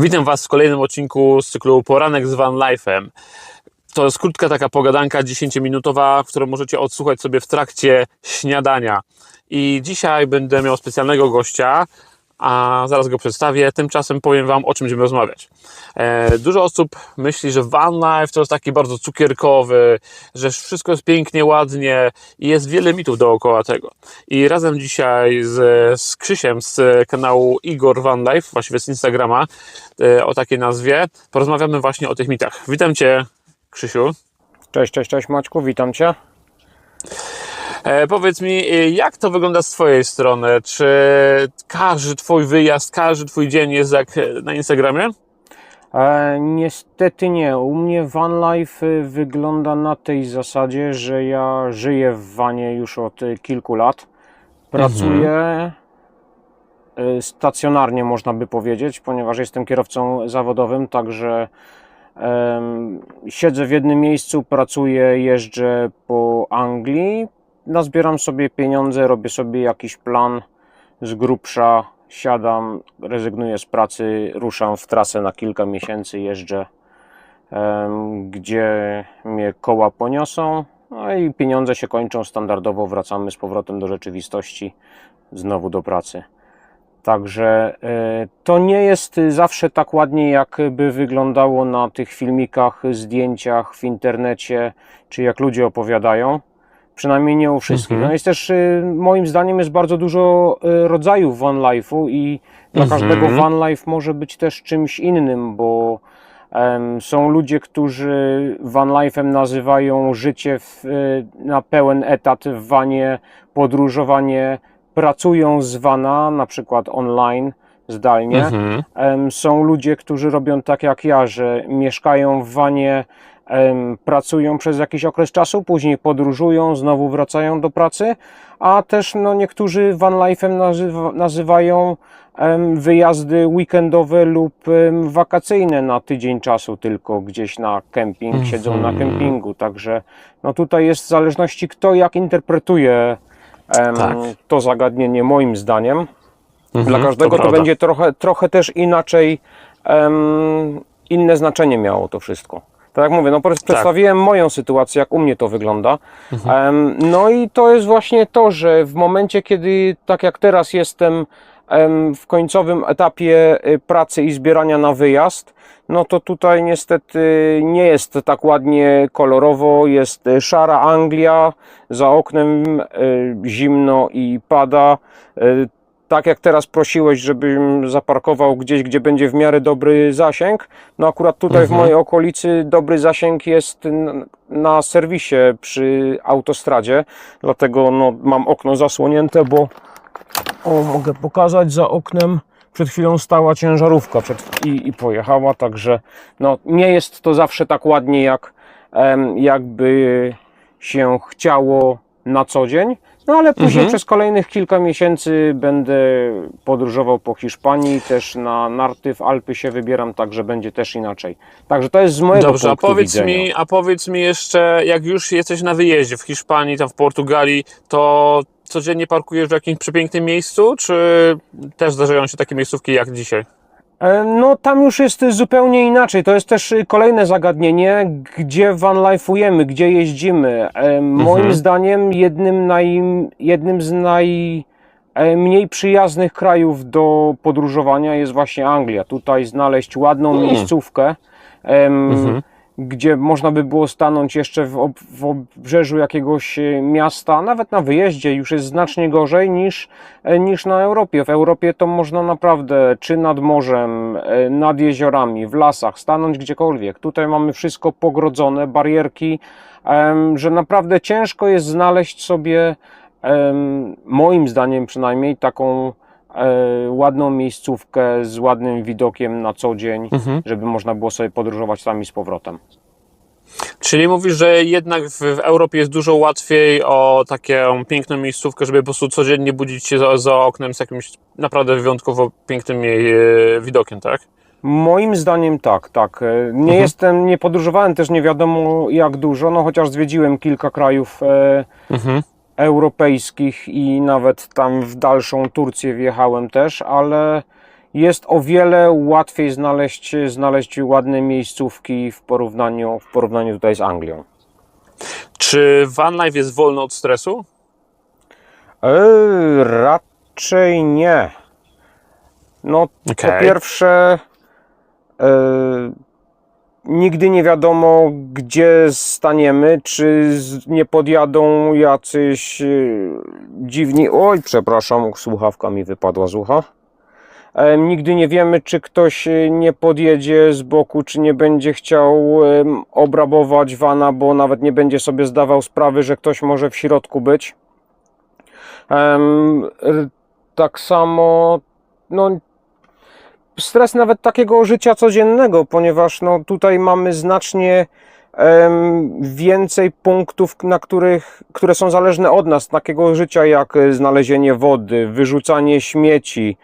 Witam Was w kolejnym odcinku z cyklu Poranek z Van Life'em. To jest krótka taka pogadanka 10-minutowa, którą możecie odsłuchać sobie w trakcie śniadania. I dzisiaj będę miał specjalnego gościa, a zaraz go przedstawię. Tymczasem powiem Wam, o czym będziemy rozmawiać. E, dużo osób myśli, że van life to jest taki bardzo cukierkowy, że wszystko jest pięknie, ładnie i jest wiele mitów dookoła tego. I razem dzisiaj z, z Krzysiem z kanału Igor Van Life, właściwie z Instagrama, e, o takiej nazwie, porozmawiamy właśnie o tych mitach. Witam Cię, Krzysiu. Cześć, cześć, cześć Maćku, witam Cię. E, powiedz mi, e, jak to wygląda z Twojej strony? Czy każdy Twój wyjazd, każdy Twój dzień jest jak e, na Instagramie? E, niestety nie. U mnie van life wygląda na tej zasadzie, że ja żyję w vanie już od kilku lat. Pracuję y, stacjonarnie, można by powiedzieć, ponieważ jestem kierowcą zawodowym, także siedzę w jednym miejscu, pracuję, jeżdżę po Anglii, nazbieram sobie pieniądze, robię sobie jakiś plan z grubsza, siadam, rezygnuję z pracy, ruszam w trasę na kilka miesięcy, jeżdżę gdzie mnie koła poniosą, no i pieniądze się kończą standardowo, wracamy z powrotem do rzeczywistości, znowu do pracy. Także e, to nie jest zawsze tak ładnie, jakby wyglądało na tych filmikach, zdjęciach w internecie, czy jak ludzie opowiadają. Przynajmniej nie u wszystkich. Mhm. No jest też, y, moim zdaniem, jest bardzo dużo y, rodzajów van life'u i dla Mhm. każdego van life może być też czymś innym, bo są ludzie, którzy van life'em nazywają życie w, y, na pełen etat w wanie, podróżowanie, pracują z vana, na przykład online, zdalnie. Mhm. Są ludzie, którzy robią tak jak ja, że mieszkają w wanie, em, pracują przez jakiś okres czasu, później podróżują, znowu wracają do pracy, a też no, niektórzy van life'em nazywa, nazywają wyjazdy weekendowe lub wakacyjne na tydzień czasu tylko gdzieś na kemping, siedzą na Mhm. kempingu, także no tutaj jest w zależności kto jak interpretuje em, Tak. to zagadnienie moim zdaniem. Dla Mhm, każdego to, prawda. będzie trochę, trochę też inaczej, em, inne znaczenie miało to wszystko. Tak jak mówię, no Tak. przedstawiłem moją sytuację, jak u mnie to wygląda. Mhm. No i to jest właśnie to, że w momencie, kiedy tak jak teraz jestem em, w końcowym etapie y, pracy i zbierania na wyjazd, no to tutaj niestety nie jest tak ładnie kolorowo, jest y, szara Anglia, za oknem y, zimno i pada. Tak jak teraz prosiłeś, żebym zaparkował gdzieś, gdzie będzie w miarę dobry zasięg, no akurat tutaj w Mhm. mojej okolicy dobry zasięg jest na serwisie przy autostradzie, dlatego no, mam okno zasłonięte, bo o, mogę pokazać za oknem. Przed chwilą stała ciężarówka przed, i, i pojechała, także no, nie jest to zawsze tak ładnie, jak em, jakby się chciało na co dzień. No ale później Mhm. przez kolejnych kilka miesięcy będę podróżował po Hiszpanii, też na narty w Alpy się wybieram, także będzie też inaczej. Także to jest z mojego Dobrze, a punktu powiedz, widzenia. mi, a powiedz mi jeszcze, jak już jesteś na wyjeździe w Hiszpanii, tam w Portugalii, to codziennie parkujesz w jakimś przepięknym miejscu, czy też zdarzają się takie miejscówki jak dzisiaj? E, No tam już jest zupełnie inaczej. To jest też y, kolejne zagadnienie, gdzie van life'ujemy, gdzie jeździmy. E, Moim Mhm. zdaniem jednym, naj, jednym z najmniej przyjaznych krajów do podróżowania jest właśnie Anglia. Tutaj znaleźć ładną Mm. miejscówkę, Mhm. Gdzie można by było stanąć jeszcze w, ob, w obrzeżu jakiegoś e, miasta, nawet na wyjeździe już jest znacznie gorzej niż, e, niż na Europie. W Europie to można naprawdę czy nad morzem, e, nad jeziorami, w lasach, stanąć gdziekolwiek. Tutaj mamy wszystko pogrodzone, barierki, że naprawdę ciężko jest znaleźć sobie, moim zdaniem przynajmniej, taką ładną miejscówkę z ładnym widokiem na co dzień, Mhm. żeby można było sobie podróżować tam i z powrotem. Czyli mówisz, że jednak w, w Europie jest dużo łatwiej o taką piękną miejscówkę, żeby po prostu codziennie budzić się za, za oknem z jakimś naprawdę wyjątkowo pięknym jej, e, widokiem, tak? Moim zdaniem tak, tak. E, Nie jestem, nie podróżowałem też nie wiadomo jak dużo, no chociaż zwiedziłem kilka krajów e, Mhm. Europejskich i nawet tam w dalszą Turcję wjechałem też, ale jest o wiele łatwiej znaleźć, znaleźć ładne miejscówki w porównaniu, w porównaniu tutaj z Anglią. Czy van life jest wolny od stresu? E, raczej nie. No, Okej. po pierwsze, e, nigdy nie wiadomo, gdzie staniemy, czy nie podjadą jacyś e, dziwni. Oj, przepraszam, słuchawka mi wypadła z ucha. Nigdy nie wiemy, czy ktoś e, nie podjedzie z boku, czy nie będzie chciał obrabować wana, bo nawet nie będzie sobie zdawał sprawy, że ktoś może w środku być. Tak samo, no, stres nawet takiego życia codziennego, ponieważ no, tutaj mamy znacznie więcej punktów, na których, które są zależne od nas, takiego życia jak e, znalezienie wody, wyrzucanie śmieci,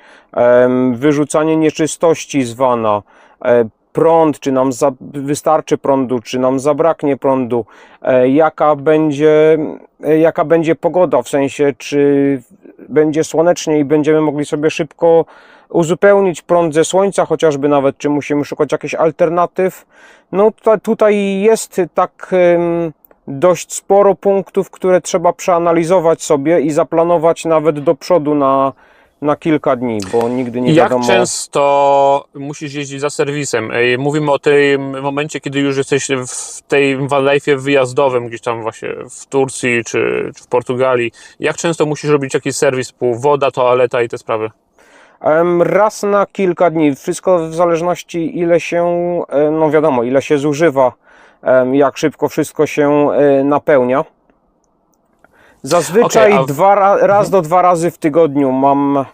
wyrzucanie nieczystości z wana, e, prąd, czy nam wystarczy prądu, czy nam zabraknie prądu, e, jaka będzie, jaka będzie pogoda, w sensie czy będzie słonecznie i będziemy mogli sobie szybko uzupełnić prąd ze słońca, chociażby nawet, czy musimy szukać jakichś alternatyw. No tutaj, jest tak dość sporo punktów, które trzeba przeanalizować sobie i zaplanować nawet do przodu na, na kilka dni, bo nigdy nie Jak wiadomo. często musisz jeździć za serwisem? Mówimy o tym momencie, kiedy już jesteś w tej van life wyjazdowym, gdzieś tam właśnie w Turcji czy, czy w Portugalii. Jak często musisz robić jakiś serwis typu woda, toaleta i te sprawy? Raz na kilka dni, wszystko w zależności ile się, e, no wiadomo, ile się zużywa, jak szybko wszystko się e, napełnia. Zazwyczaj Okej, a dwa, ra- raz do dwa razy w tygodniu mam,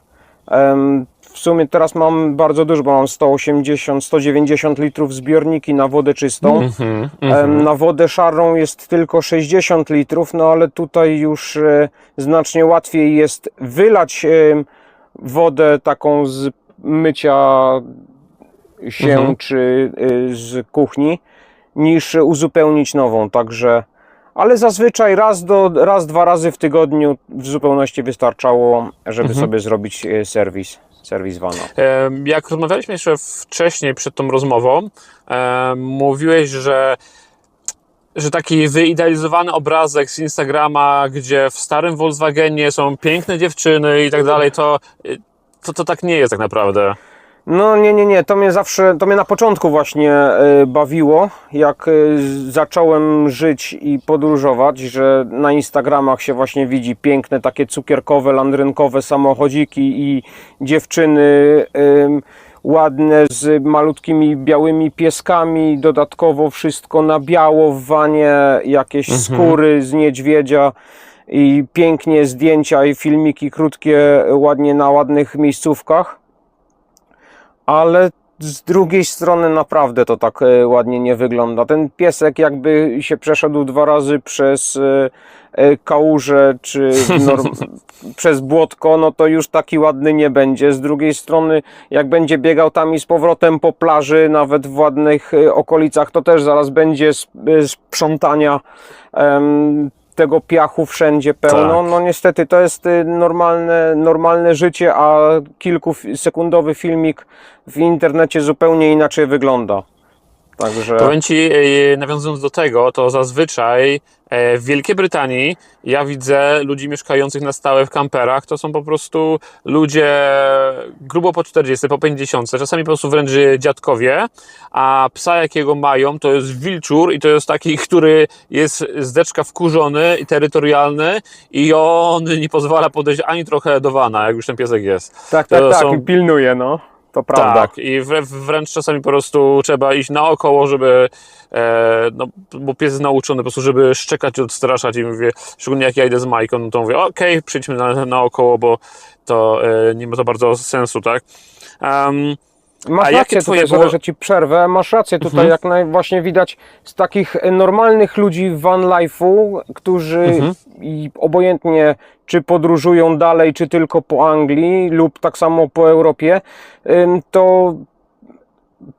w sumie teraz mam bardzo dużo, bo mam 180, 190 litrów zbiorniki na wodę czystą. Mhm, Em, Na wodę szarą jest tylko 60 litrów, no ale tutaj już e, znacznie łatwiej jest wylać wodę taką z mycia się Mhm. czy y, z kuchni, niż uzupełnić nową. Także, ale zazwyczaj raz, do, raz dwa razy w tygodniu w zupełności wystarczało, żeby Mhm. sobie zrobić e, serwis, serwis vana. Em, Jak rozmawialiśmy jeszcze wcześniej przed tą rozmową, em, mówiłeś, że, że taki wyidealizowany obrazek z Instagrama, gdzie w starym Volkswagenie są piękne dziewczyny i tak dalej, to, to, to tak nie jest tak naprawdę. No nie, nie, nie, to mnie zawsze, to mnie na początku właśnie e, bawiło, jak z- zacząłem żyć i podróżować, że na Instagramach się właśnie widzi piękne takie cukierkowe, landrynkowe samochodziki i dziewczyny em, ładne z malutkimi białymi pieskami, dodatkowo wszystko na biało w wanie, jakieś skóry z niedźwiedzia i pięknie zdjęcia i filmiki krótkie, ładnie na ładnych miejscówkach. Ale z drugiej strony naprawdę to tak e, ładnie nie wygląda. Ten piesek jakby się przeszedł dwa razy przez e, e, kałużę czy przez błotko, no to już taki ładny nie będzie. Z drugiej strony jak będzie biegał tam i z powrotem po plaży, nawet w ładnych okolicach, to też zaraz będzie sp- sprzątania tego piachu wszędzie pełno. Tak. No niestety to jest y, normalne, normalne życie, a kilkusekundowy filmik w internecie zupełnie inaczej wygląda. Także Powiem Ci, e, nawiązując do tego, to zazwyczaj e, w Wielkiej Brytanii ja widzę ludzi mieszkających na stałe w kamperach. To są po prostu ludzie grubo po 40, po 50, czasami po prostu wręcz dziadkowie, a psa jakiego mają to jest wilczur i to jest taki, który jest z deczka wkurzony i terytorialny i on nie pozwala podejść ani trochę do wana, jak już ten piesek jest. tak, tak, to tak, są- i pilnuje, no. To prawda. Tak, i wrę- wręcz czasami po prostu trzeba iść naokoło, żeby, e, no, bo pies jest nauczony po prostu, żeby szczekać odstraszać i mówię, szczególnie jak ja idę z Majką, no to mówię, okej, przyjdźmy na, naokoło, bo to e, nie ma za bardzo sensu, tak? Em, Masz A rację, tutaj, było- że ci przerwę, masz rację tutaj, Mhm. jak naj, właśnie widać z takich e, normalnych ludzi van life'u, którzy Mhm. i obojętnie czy podróżują dalej, czy tylko po Anglii lub tak samo po Europie, to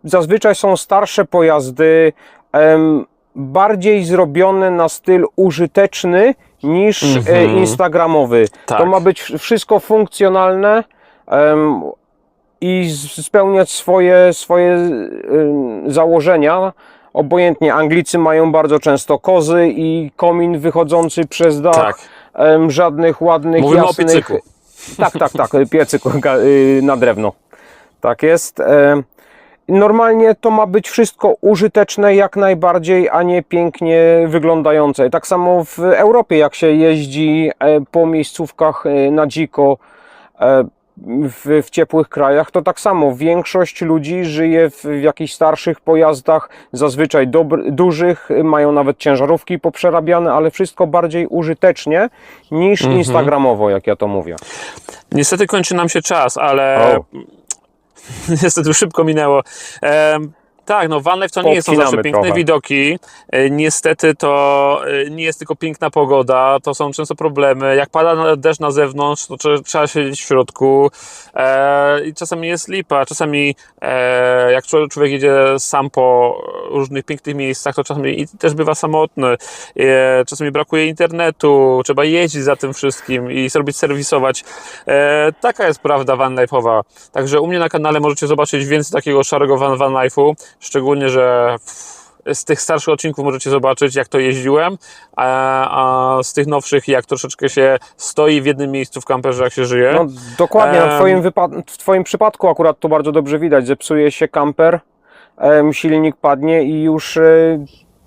zazwyczaj są starsze pojazdy, bardziej zrobione na styl użyteczny niż e, Mhm. instagramowy. Tak. To ma być wszystko funkcjonalne, i spełniać swoje, swoje założenia. Obojętnie, Anglicy mają bardzo często kozy i komin wychodzący przez dach. Tak. Żadnych ładnych, Mówimy o jasnych... piecyku. Tak, tak, tak, piecyk y, na drewno. Tak jest. Em, Normalnie to ma być wszystko użyteczne jak najbardziej, a nie pięknie wyglądające. Tak samo w Europie, jak się jeździ e, po miejscówkach e, na dziko e, w, w ciepłych krajach, to tak samo większość ludzi żyje w, w jakichś starszych pojazdach, zazwyczaj dobr, dużych, mają nawet ciężarówki poprzerabiane, ale wszystko bardziej użytecznie niż instagramowo, jak ja to mówię. Niestety kończy nam się czas, ale niestety szybko minęło. Tak, no van life to nie są zawsze piękne trochę. widoki. E, Niestety to e, nie jest tylko piękna pogoda, to są często problemy. Jak pada deszcz na zewnątrz, to trze- trzeba siedzieć w środku e, i czasami jest lipa. Czasami jak człowiek jedzie sam po różnych pięknych miejscach, to czasami też bywa samotny. Czasami brakuje internetu, trzeba jeździć za tym wszystkim i zrobić serwisować. Taka jest prawda van life'owa. Także u mnie na kanale możecie zobaczyć więcej takiego szarego van, van life'u, szczególnie, że z tych starszych odcinków możecie zobaczyć, jak to jeździłem, a, z tych nowszych, jak troszeczkę się stoi w jednym miejscu w kamperze, jak się żyje. No, dokładnie, twoim w Twoim przypadku akurat to bardzo dobrze widać. Zepsuje się kamper, silnik padnie i już e,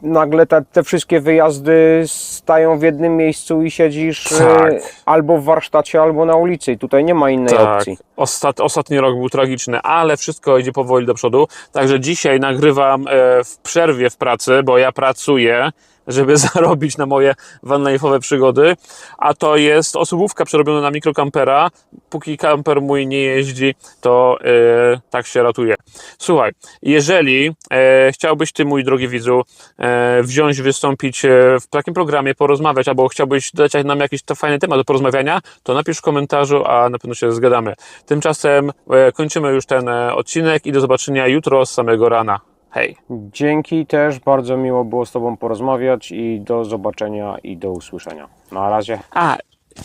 nagle te, te wszystkie wyjazdy stają w jednym miejscu i siedzisz e, Tak. albo w warsztacie, albo na ulicy. I tutaj nie ma innej Tak, opcji. Ostat, ostatni rok był tragiczny, ale wszystko idzie powoli do przodu. Także dzisiaj nagrywam e, w przerwie w pracy, bo ja pracuję, żeby zarobić na moje vanlife'owe przygody. A to jest osobówka przerobiona na mikrokampera. Póki kamper mój nie jeździ, to e, tak się ratuje. Słuchaj, jeżeli e, chciałbyś ty, mój drogi widzu, e, wziąć, wystąpić w takim programie, porozmawiać, albo chciałbyś dać nam jakiś to fajny temat do porozmawiania, to napisz w komentarzu, a na pewno się zgadamy. Tymczasem kończymy już ten odcinek i do zobaczenia jutro z samego rana. Hej! Dzięki też, bardzo miło było z Tobą porozmawiać i do zobaczenia i do usłyszenia. Na razie. A,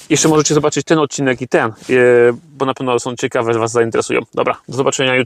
jeszcze możecie zobaczyć ten odcinek i ten, e, bo na pewno są ciekawe, Was zainteresują. Dobra, do zobaczenia jutro.